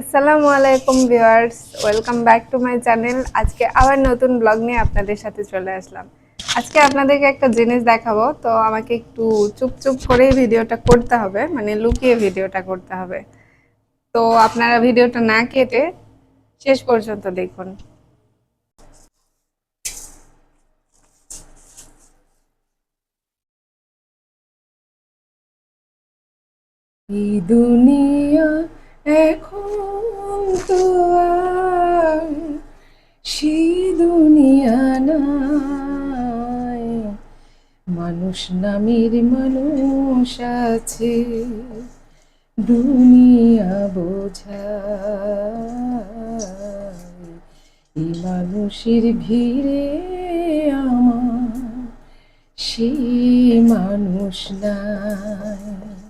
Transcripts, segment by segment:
আসসালামু আলাইকুম viewers, welcome back to my channel. আজকে আবার নতুন ব্লগ নিয়ে আপনাদের সাথে চলে আসলাম। আজকে আপনাদেরকে একটা জিনিস দেখাবো, তো আমাকে একটু চুপচুপ চুপ করে ভিডিওটা করতে হবে মানে লুকিয়ে ভিডিওটা করতে হবে। তো আপনারা ভিডিওটা না কেটে শেষ পর্যন্ত দেখুন। দুনিয়া এখন তো আর সেই দুনিয়া নাই। মানুষ নামের মানুষ আছে, দুনিয়া বোঝা এই মানুষের ভিড়ে আমার সেই মানুষ নাই।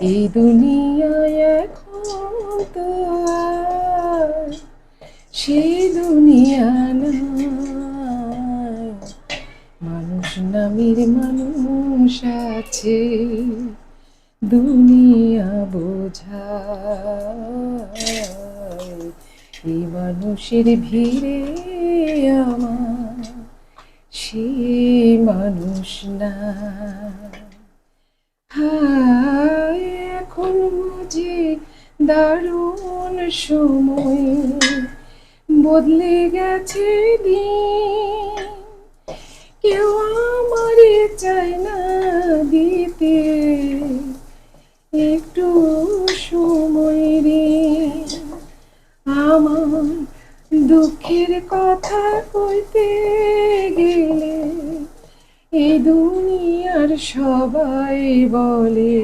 এই দুনিয়ায় এখন তো সেই দুনিয়া নাই। মানুষ নামের মানুষ আছে, দুনিয়া বোঝায়। এই মানুষের ভিড়ে আমার সেই মানুষ না বুঝি দারুণ সময় বদলে গেছে দিন। কেউ আমারে চায় না দিতে, একটু সময় রে আমার দুঃখের কথা কইতে গেলে এই দুনিয়ার সবাই বলে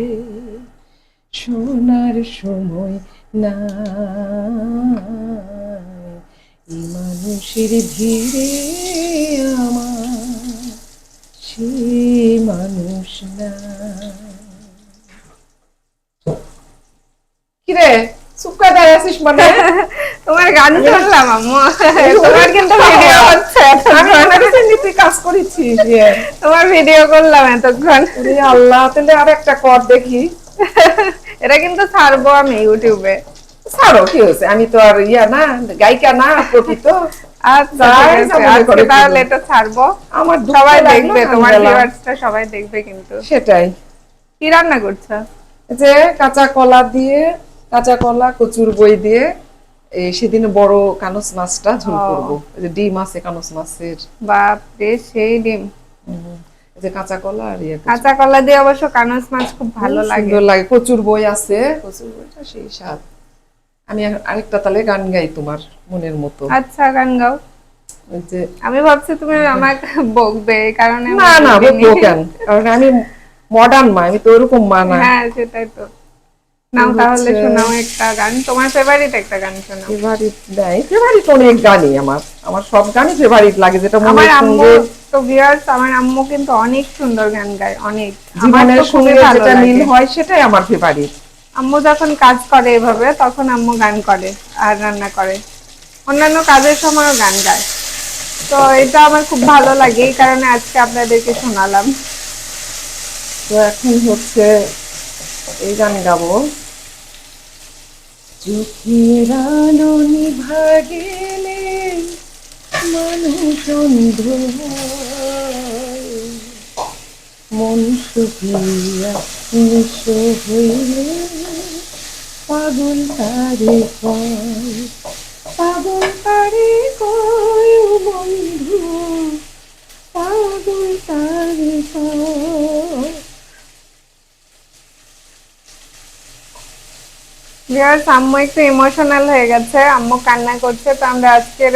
শোনার সময় না এই মানুষের ভিড়ে আমার সে মানুষ না কিরে চুপ করে দাঁড়িয়ে আছিস মানে? তোমার গান শুনলাম আম্মু। তোমার কিন্তু ভিডিও হচ্ছে। আমি অনেক তুই কাজ করেছিস। তোমার ভিডিও করলাম এতক্ষণ। আল্লাহ তাহলে আর একটা কর দেখি। এটা কিন্তু ছাড়বো আমি ইউটিউবে। ছাড়ো কি হয়েছে? আমি তো আর ইয়া না গায়িকা না প্রকৃত। আচ্ছা তাহলে এটা ছাড়বো। আমার সবাই দেখবে তোমার ভিউয়ার্সটা সবাই দেখবে কিন্তু। সেটাই। কি রান্না করছ? যে কাঁচা কলা দিয়ে কাঁচা কলা কচুর বই দিয়ে এই সেদিন বড় কানস মাছটা ঝোল করব। ডিম আছে কানস মাছের। বাপ রে সেই ডিম। যে কাঁচা কলা আর ইয়ে কাঁচা। কলা দিয়ে অবশ্য কানস মাছ খুব ভালো লাগে। সুন্দর লাগে। কচুর বই আছে। কচুর বইটা সেই স্বাদ। আমি আরেকটা তালে গান গাই তোমার মনের মতো। আচ্ছা গান গাও। যে আমি ভাবছি তুমি আমাকে বকবে কারণে না না বকবো কেন কারণ আমি মডার্ন মা আমি তো ওরকম মা না। হ্যাঁ সেটাই তো। নাও তাহলে শোনাও একটা গান। তোমার ফেভারিট একটা গান শোনাও। ফেভারিট নাই ফেভারিট অনেক গানই আমার। আমার সব গানই ফেভারিট লাগে যেটা মনে আমার আম্মু তো ভিউয়ার্স আমার আম্মু কিন্তু অনেক সুন্দর গান গায় অনেক। জীবনের সঙ্গে যেটা মিল হয় সেটাই আমার ফেভারিট আম্মু যখন কাজ করে এভাবে তখন আম্মু গান করে আর রান্না করে। অন্যান্য কাজের সময়ও গান গায়। তো এটা আমার খুব ভালো লাগে এই কারণে আজকে আপনাদেরকে শোনালাম। তো এখন হচ্ছে এই গান গাবো চোখের আলো নিভা গেলে মানুষ অন্ধ। মন শুকিয়া নিঃস হইলে পাগল তারে পাগল ভিউয়ার্স আম্মু একটু ইমোশনাল হয়ে গেছে। আম্মু কান্না করছে, তো আমরা আজকের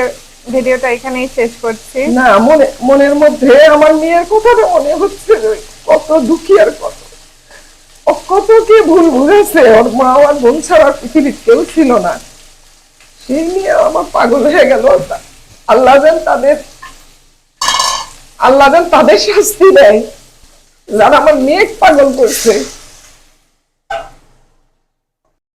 ভিডিওটা এখানেই শেষ করছি। না, মনে, মনের মধ্যে আমার মেয়ের কথাটা মনে হচ্ছে কত দুঃখী আর কত। কত ভুল বুঝেছে ওর মা আর বোন ছাড়া পৃথিবীর কেউ ছিল না। সেই নিয়ে আমার পাগল হয়ে গেল আল্লাহ যেন তাদের, আল্লাহ যেন তাদের শাস্তি দেয়। যারা আমার মেয়ে পাগল করছে।